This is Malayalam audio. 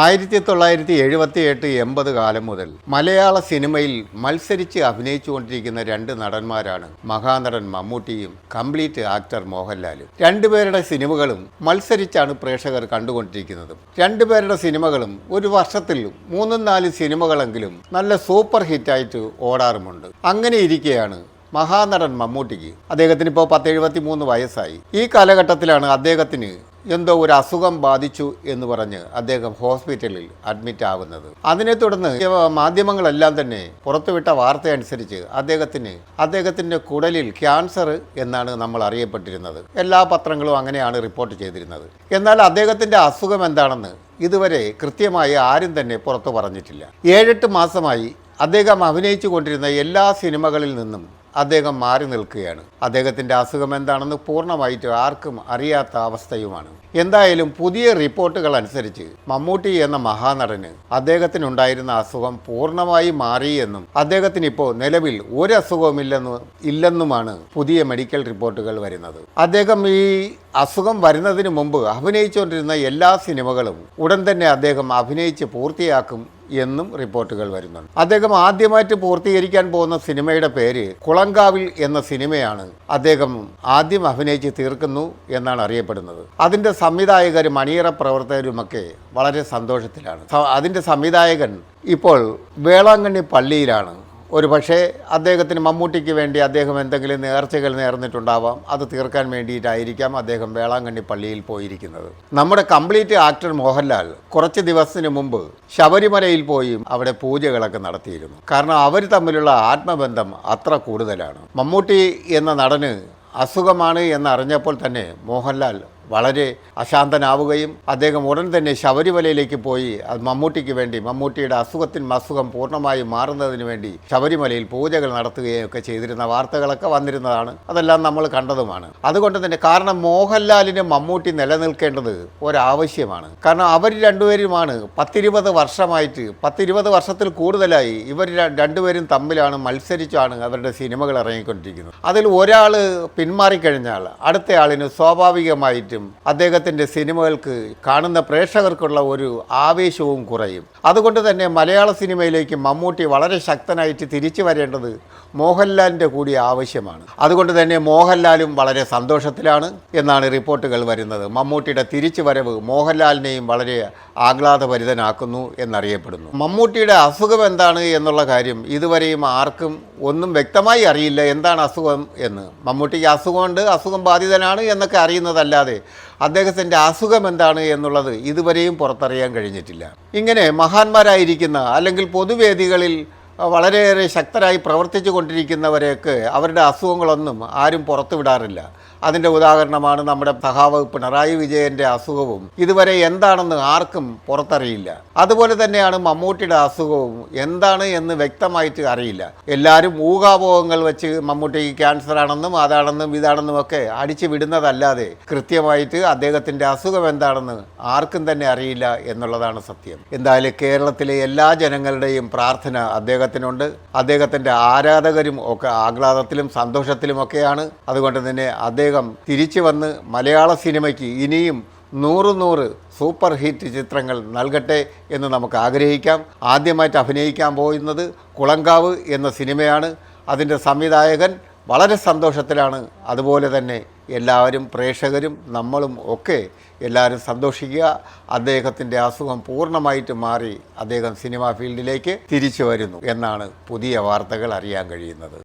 ആയിരത്തി തൊള്ളായിരത്തി എഴുപത്തി എട്ട് എൺപത് കാലം മുതൽ മലയാള സിനിമയിൽ മത്സരിച്ച് അഭിനയിച്ചുകൊണ്ടിരിക്കുന്ന രണ്ട് നടന്മാരാണ് മഹാനടൻ മമ്മൂട്ടിയും കംപ്ലീറ്റ് ആക്ടർ മോഹൻലാലും. രണ്ടുപേരുടെ സിനിമകളും മത്സരിച്ചാണ് പ്രേക്ഷകർ കണ്ടുകൊണ്ടിരിക്കുന്നത്. രണ്ടുപേരുടെ സിനിമകളും ഒരു വർഷത്തിൽ മൂന്നും നാല് സിനിമകളെങ്കിലും നല്ല സൂപ്പർ ഹിറ്റായിട്ട് ഓടാറുമുണ്ട്. അങ്ങനെ ഇരിക്കെയാണ് മഹാനടൻ മമ്മൂട്ടിക്ക്. അദ്ദേഹത്തിന് ഇപ്പോൾ പത്ത് എഴുപത്തി മൂന്ന് വയസ്സായി. ഈ കാലഘട്ടത്തിലാണ് അദ്ദേഹത്തിന് എന്തോ ഒരു അസുഖം ബാധിച്ചു എന്ന് പറഞ്ഞ് അദ്ദേഹം ഹോസ്പിറ്റലിൽ അഡ്മിറ്റ് ആകുന്നത് അതിനെ തുടർന്ന് മാധ്യമങ്ങളെല്ലാം തന്നെ പുറത്തുവിട്ട വാർത്ത അനുസരിച്ച് അദ്ദേഹത്തിന് അദ്ദേഹത്തിന്റെ കുടലിൽ ക്യാൻസർ എന്നാണ് നമ്മൾ അറിയപ്പെട്ടിരുന്നത്. എല്ലാ പത്രങ്ങളും അങ്ങനെയാണ് റിപ്പോർട്ട് ചെയ്തിരുന്നത്. എന്നാൽ അദ്ദേഹത്തിന്റെ അസുഖം എന്താണെന്ന് ഇതുവരെ കൃത്യമായി ആരും തന്നെ പുറത്തു പറഞ്ഞിട്ടില്ല. ഏഴെട്ട് മാസമായി അദ്ദേഹം അഭിനയിച്ചു കൊണ്ടിരുന്ന എല്ലാ സിനിമകളിൽ നിന്നും അദ്ദേഹം മാറി നിൽക്കുകയാണ്. അദ്ദേഹത്തിന്റെ അസുഖം എന്താണെന്ന് പൂർണമായിട്ട് ആർക്കും അറിയാത്ത അവസ്ഥയുമാണ്. എന്തായാലും പുതിയ റിപ്പോർട്ടുകൾ അനുസരിച്ച് മമ്മൂട്ടി എന്ന മഹാനടന് അദ്ദേഹത്തിനുണ്ടായിരുന്ന അസുഖം പൂർണമായി മാറിയെന്നും അദ്ദേഹത്തിന് ഇപ്പോൾ നിലവിൽ ഒരു അസുഖവുമില്ലെന്ന് ഇല്ലെന്നുമാണ് പുതിയ മെഡിക്കൽ റിപ്പോർട്ടുകൾ വരുന്നത്. അദ്ദേഹം ഈ അസുഖം വരുന്നതിന് മുമ്പ് അഭിനയിച്ചുകൊണ്ടിരുന്ന എല്ലാ സിനിമകളും ഉടൻ തന്നെ അദ്ദേഹം അഭിനയിച്ച് പൂർത്തിയാക്കും എന്നും റിപ്പോർട്ടുകൾ വരുന്നുണ്ട്. അദ്ദേഹം ആദ്യമായിട്ട് പൂർത്തീകരിക്കാൻ പോകുന്ന സിനിമയുടെ പേര് കുളങ്കാവിൽ എന്ന സിനിമയാണ്. അദ്ദേഹം ആദ്യം അഭിനയിച്ച് തീർക്കുന്നു എന്നാണ് അറിയപ്പെടുന്നത്. അതിന്റെ സംവിധായകരും അണിയറ പ്രവർത്തകരുമൊക്കെ വളരെ സന്തോഷത്തിലാണ്. അതിന്റെ സംവിധായകൻ ഇപ്പോൾ വേളാങ്കണ്ണി പള്ളിയിലാണ്. ഒരു പക്ഷേ അദ്ദേഹത്തിന് മമ്മൂട്ടിക്ക് വേണ്ടി അദ്ദേഹം എന്തെങ്കിലും നേർച്ചകൾ നേർന്നിട്ടുണ്ടാവാം. അത് തീർക്കാൻ വേണ്ടിയിട്ടായിരിക്കാം അദ്ദേഹം വേളാങ്കണ്ണി പള്ളിയിൽ പോയിരിക്കുന്നത്. നമ്മുടെ കംപ്ലീറ്റ് ആക്ടർ മോഹൻലാൽ കുറച്ച് ദിവസത്തിന് മുമ്പ് ശബരിമലയിൽ പോയി അവിടെ പൂജകളൊക്കെ നടത്തിയിരുന്നു. കാരണം അവർ തമ്മിലുള്ള ആത്മബന്ധം അത്ര കൂടുതലാണ്. മമ്മൂട്ടി എന്ന നടന് അസുഖമാണ് എന്നറിഞ്ഞപ്പോൾ തന്നെ മോഹൻലാൽ വളരെ അശാന്തനാവുകയും അദ്ദേഹം ഉടൻ തന്നെ ശബരിമലയിലേക്ക് പോയി. മമ്മൂട്ടിക്ക് വേണ്ടി മമ്മൂട്ടിയുടെ അസുഖത്തിന് അസുഖം പൂർണമായും മാറുന്നതിന് വേണ്ടി ശബരിമലയിൽ പൂജകൾ നടത്തുകയും ഒക്കെ ചെയ്തിരുന്ന വാർത്തകളൊക്കെ വന്നിരുന്നതാണ്. അതെല്ലാം നമ്മൾ കണ്ടതുമാണ്. അതുകൊണ്ട് തന്നെ കാരണം മോഹൻലാലിന് മമ്മൂട്ടി നിലനിൽക്കേണ്ടത് ഒരാവശ്യമാണ്. കാരണം അവർ രണ്ടുപേരുമാണ് പത്തിരുപത് വർഷമായിട്ട് പത്തിരുപത് വർഷത്തിൽ കൂടുതലായി ഇവർ രണ്ടുപേരും തമ്മിലാണ് മത്സരിച്ചാണ് അവരുടെ സിനിമകൾ ഇറങ്ങിക്കൊണ്ടിരിക്കുന്നത്. അതിൽ ഒരാൾ പിന്മാറിക്കഴിഞ്ഞാൽ അടുത്തയാളിന് സ്വാഭാവികമായിട്ടും അദ്ദേഹത്തിന്റെ സിനിമകൾക്ക് കാണുന്ന പ്രേക്ഷകർക്കുള്ള ഒരു ആവേശവും കുറയും. അതുകൊണ്ട് തന്നെ മലയാള സിനിമയിലേക്ക് മമ്മൂട്ടി വളരെ ശക്തനായിട്ട് തിരിച്ചു വരേണ്ടത് മോഹൻലാലിന്റെ കൂടി ആവശ്യമാണ്. അതുകൊണ്ട് തന്നെ മോഹൻലാലും വളരെ സന്തോഷത്തിലാണ് എന്നാണ് റിപ്പോർട്ടുകൾ വരുന്നത്. മമ്മൂട്ടിയുടെ തിരിച്ചു വരവ് മോഹൻലാലിനെയും വളരെ ആഹ്ലാദഭരിതനാക്കുന്നു എന്നറിയപ്പെടുന്നു. മമ്മൂട്ടിയുടെ അസുഖം എന്താണ് എന്നുള്ള കാര്യം ഇതുവരെയും ആർക്കും ഒന്നും വ്യക്തമായി അറിയില്ല. എന്താണ് അസുഖം എന്ന്. മമ്മൂട്ടിക്ക് അസുഖമുണ്ട് അസുഖം ബാധിതനാണ് എന്നൊക്കെ അറിയുന്നതല്ലാതെ അദ്ദേഹത്തിന്റെ അസുഖം എന്താണ് എന്നുള്ളത് ഇതുവരെയും പുറത്തറിയാൻ കഴിഞ്ഞിട്ടില്ല. ഇങ്ങനെ മഹാന്മാരായിരിക്കുന്ന അല്ലെങ്കിൽ പൊതുവേദികളിൽ വളരെയേറെ ശക്തരായി പ്രവർത്തിച്ചു കൊണ്ടിരിക്കുന്നവരെയൊക്കെ അവരുടെ അസുഖങ്ങളൊന്നും ആരും പുറത്തു വിടാറില്ല അതിന്റെ ഉദാഹരണമാണ് നമ്മുടെ സഹാവകുപ്പ് പിണറായി വിജയന്റെ അസുഖവും. ഇതുവരെ എന്താണെന്ന് ആർക്കും പുറത്തറിയില്ല. അതുപോലെ തന്നെയാണ് മമ്മൂട്ടിയുടെ അസുഖവും. എന്താണ് എന്ന് വ്യക്തമായിട്ട് അറിയില്ല. എല്ലാവരും ഊഹാപോഹങ്ങൾ വെച്ച് മമ്മൂട്ടിക്ക് ക്യാൻസർ ആണെന്നും അതാണെന്നും ഇതാണെന്നും ഒക്കെ അടിച്ചു വിടുന്നതല്ലാതെ കൃത്യമായിട്ട് അദ്ദേഹത്തിന്റെ അസുഖം എന്താണെന്ന് ആർക്കും തന്നെ അറിയില്ല എന്നുള്ളതാണ് സത്യം. എന്തായാലും കേരളത്തിലെ എല്ലാ ജനങ്ങളുടെയും പ്രാർത്ഥന അദ്ദേഹത്തിനുണ്ട്. അദ്ദേഹത്തിന്റെ ആരാധകരും ഒക്കെ ആഹ്ലാദത്തിലും സന്തോഷത്തിലുമൊക്കെയാണ് അതുകൊണ്ട് തന്നെ അദ്ദേഹം തിരിച്ചു വന്ന് മലയാള സിനിമയ്ക്ക് ഇനിയും നൂറ് നൂറ് സൂപ്പർ ഹിറ്റ് ചിത്രങ്ങൾ നൽകട്ടെ എന്ന് നമുക്ക് ആഗ്രഹിക്കാം. ആദ്യമായിട്ട് അഭിനയിക്കാൻ പോകുന്നത് കുളങ്കാവ് എന്ന സിനിമയാണ്. അതിന്റെ സംവിധായകൻ വളരെ സന്തോഷത്തിലാണ്. അതുപോലെ തന്നെ എല്ലാവരും പ്രേക്ഷകരും നമ്മളും ഒക്കെ എല്ലാവരും സന്തോഷിക്കുക. അദ്ദേഹത്തിന്റെ അസുഖം പൂർണമായിട്ട് മാറി അദ്ദേഹം സിനിമാ ഫീൽഡിലേക്ക് തിരിച്ചു വരുന്നു എന്നാണ് പുതിയ വാർത്തകൾ അറിയാൻ കഴിയുന്നത്.